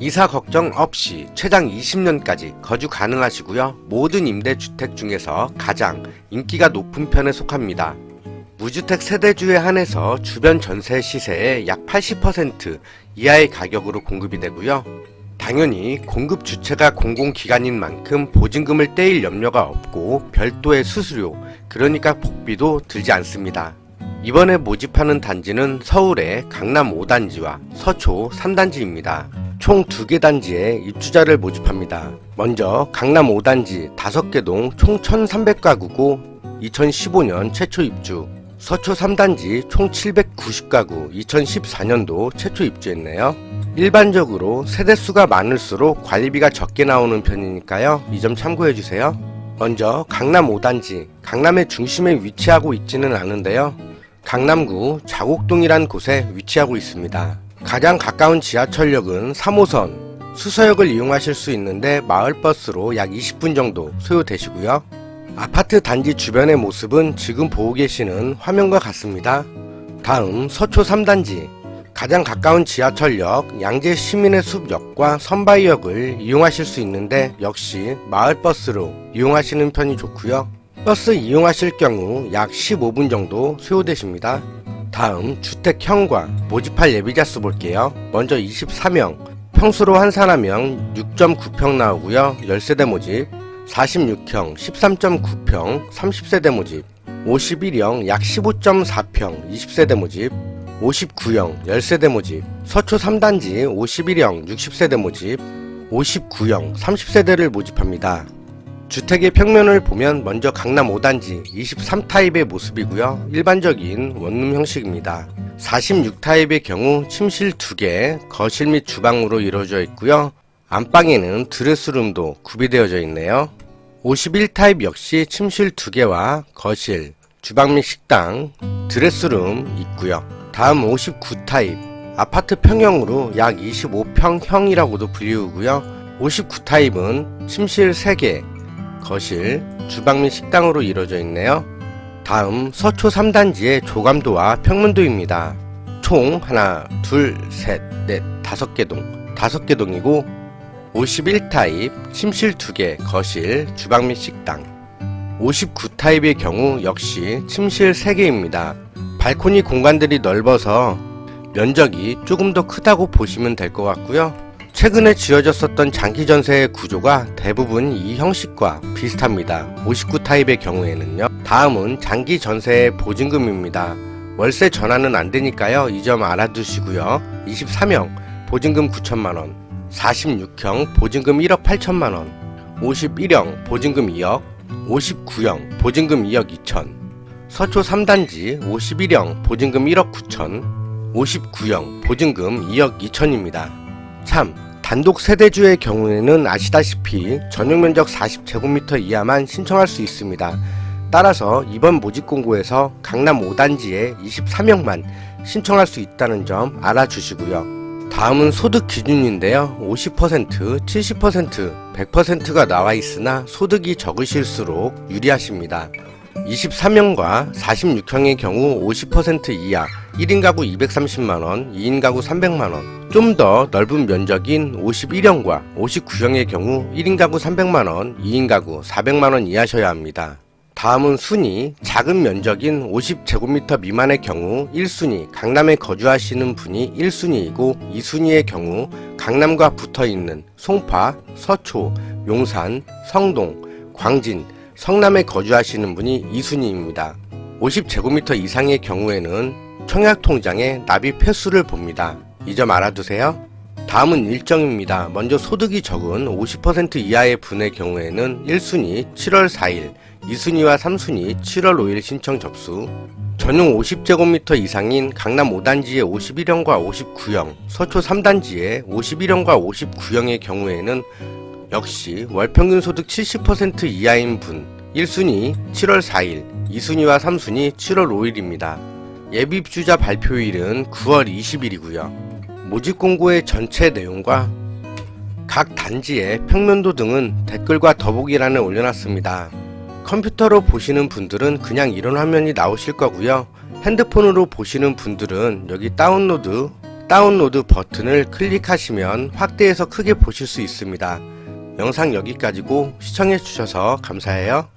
이사 걱정 없이 최장 20년까지 거주 가능하시고요. 모든 임대주택 중에서 가장 인기가 높은 편에 속합니다. 무주택 세대주에 한해서 주변 전세 시세의 약 80% 이하의 가격으로 공급이 되고요. 당연히 공급 주체가 공공기관인 만큼 보증금을 떼일 염려가 없고 별도의 수수료, 그러니까 복비도 들지 않습니다. 이번에 모집하는 단지는 서울의 강남 5단지와 서초 3단지입니다. 총 2개 단지에 입주자를 모집합니다. 먼저 강남 5단지 5개 동 총 1,300가구고 2015년 최초 입주. 서초 3단지 총 790가구 2014년도 최초 입주했네요. 일반적으로 세대수가 많을수록 관리비가 적게 나오는 편이니까요. 이 점 참고해 주세요. 먼저 강남 5단지, 강남의 중심에 위치하고 있지는 않은데요. 강남구 자곡동이란 곳에 위치하고 있습니다. 가장 가까운 지하철역은 3호선, 수서역을 이용하실 수 있는데 마을버스로 약 20분 정도 소요되시고요. 아파트 단지 주변의 모습은 지금 보고 계시는 화면과 같습니다. 다음 서초 3단지 가장 가까운 지하철역 양재 시민의 숲역과 선바이역을 이용하실 수 있는데 역시 마을버스로 이용하시는 편이 좋고요. 버스 이용하실 경우 약 15분 정도 소요되십니다. 다음 주택형과 모집할 예비자 수 볼게요. 먼저 24명, 평수로 환산하면 6.9평 나오고요. 10세대 모집, 46형 13.9평 30세대 모집, 51형 약 15.4평 20세대 모집, 59형 10세대 모집, 서초 3단지 51형 60세대 모집, 59형 30세대를 모집합니다. 주택의 평면을 보면 먼저 강남 5단지 23타입의 모습이고요. 일반적인 원룸 형식입니다. 46타입의 경우 침실 2개, 거실 및 주방으로 이루어져 있고요. 안방에는 드레스룸도 구비되어져 있네요. 51타입 역시 침실 2개와 거실, 주방 및 식당, 드레스룸 있고요. 다음 59타입 아파트 평형으로 약 25평형이라고도 불리우고요. 59타입은 침실 3개, 거실, 주방 및 식당으로 이루어져 있네요. 다음 서초 3단지의 조감도와 평면도입니다. 총 하나, 둘, 셋, 넷, 다섯 개 동, 다섯 개 동이고 51타입 침실 2개, 거실, 주방 및 식당. 59타입의 경우 역시 침실 3개입니다. 발코니 공간들이 넓어서 면적이 조금 더 크다고 보시면 될 것 같고요. 최근에 지어졌었던 장기 전세의 구조가 대부분 이 형식과 비슷합니다. 59타입의 경우에는요. 다음은 장기 전세의 보증금입니다. 월세 전환은 안 되니까요. 이 점 알아두시고요. 23형 보증금 9천만 원, 46형 보증금 1억 8천만 원, 51형 보증금 2억, 59형 보증금 2억 2천, 서초 3단지 51형 보증금 1억 9천, 59형 보증금 2억 2천입니다. 참, 단독 세대주의 경우에는 아시다시피 전용 면적 40제곱미터 이하만 신청할 수 있습니다. 따라서 이번 모집 공고에서 강남 5단지에 23명만 신청할 수 있다는 점 알아주시고요. 다음은 소득 기준인데요. 50%, 70%, 100%가 나와 있으나 소득이 적으실수록 유리하십니다. 23형과 46형의 경우 50% 이하 1인 가구 230만원, 2인 가구 300만원. 좀 더 넓은 면적인 51형과 59형의 경우 1인 가구 300만원, 2인 가구 400만원 이하셔야 합니다. 다음은 순위, 작은 면적인 50제곱미터 미만의 경우 1순위, 강남에 거주하시는 분이 1순위이고 2순위의 경우 강남과 붙어 있는 송파, 서초, 용산, 성동, 광진, 성남에 거주하시는 분이 2순위입니다. 50제곱미터 이상의 경우에는 청약통장에 납입 횟수를 봅니다. 이 점 알아두세요. 다음은 일정입니다. 먼저 소득이 적은 50% 이하의 분의 경우에는 1순위 7월 4일, 2순위와 3순위 7월 5일 신청 접수, 전용 50제곱미터 이상인 강남 5단지의 51형과 59형, 서초 3단지의 51형과 59형의 경우에는 역시 월평균 소득 70% 이하인 분 1순위 7월 4일, 2순위와 3순위 7월 5일입니다. 예비 입주자 발표일은 9월 20일이고요. 모집 공고의 전체 내용과 각 단지의 평면도 등은 댓글과 더보기란에 올려놨습니다. 컴퓨터로 보시는 분들은 그냥 이런 화면이 나오실 거고요. 핸드폰으로 보시는 분들은 여기 다운로드 다운로드 버튼을 클릭하시면 확대해서 크게 보실 수 있습니다. 영상 여기까지고 시청해주셔서 감사해요.